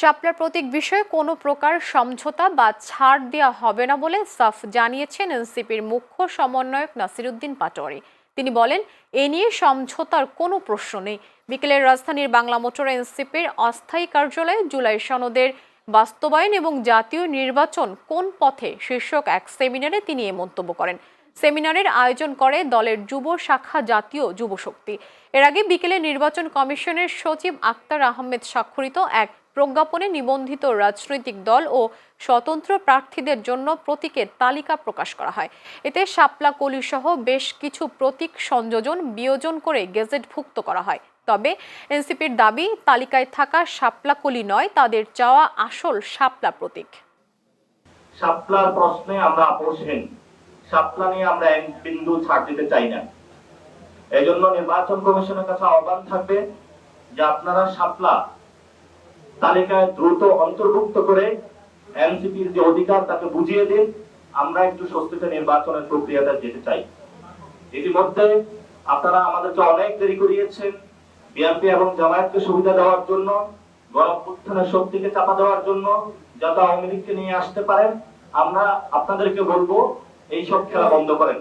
শাপলার প্রতীক বিষয়ে কোনো প্রকার সমঝোতা বা ছাড় দেওয়া হবে না বলে সাফ জানিয়েছেন এনসিপির মুখ্য সমন্বয়ক নাসিরুদ্দিন পাটোয়ারি। তিনি বলেন, এ নিয়ে সমঝোতার কোনো প্রশ্ন নেই। বিকেলে রাজধানীর বাংলা মোটর এনসিপির অস্থায়ী কার্যালয়ে জুলাই সনদের বাস্তবায়ন এবং জাতীয় নির্বাচন কোন পথে শীর্ষক এক সেমিনারে তিনি এ মন্তব্য করেন। সেমিনারের আয়োজন করে দলের যুব শাখা জাতীয় যুব শক্তি। এর আগে বিকেলে নির্বাচন কমিশনের সচিব আক্তার আহমেদ স্বাক্ষরিত এক প্রজ্ঞাপনে নিবন্ধিত রাজনৈতিক দল ও স্বতন্ত্র প্রার্থীদের জন্য প্রতীকের তালিকা প্রকাশ করা হয়। এতে শাপলা কলি সহ বেশ কিছু প্রতীক সংযোজন বিয়োজন করে গেজেটভুক্ত করা হয়। তবে এনসিপির দাবি, তালিকায় থাকা শাপলা কলি নয়, তাদের চাওয়া আসল শাপলা প্রতীক। শাপলার প্রশ্নে আমরা আপোষহীন শাপলা নিয়ে আমরা এক বিন্দু ছাড় দিতে চাই না। এই জন্য নির্বাচন কমিশনের কাছে আহ্বান থাকবে যে আপনারা শাপলা তালিকায় দ্রুত অন্তর্ভুক্ত করে এনসিপির যে অধিকার তাকে বুঝিয়ে দিন। আমরা একটু স্বস্তিতে নির্বাচনের প্রক্রিয়াটা যেতে চাই। ইতিমধ্যে আপনারা আমাদেরকে অনেক দেরি করিয়েছেন, বিএনপি এবং জামায়াতকে সুবিধা দেওয়ার জন্য, গণপুত্থানের শক্তিকে চাপা দেওয়ার জন্য, যাতে আওয়ামী লীগকে নিয়ে আসতে পারেন, আমরা আপনাদেরকে বলব এইসব খেলা বন্ধ করেন।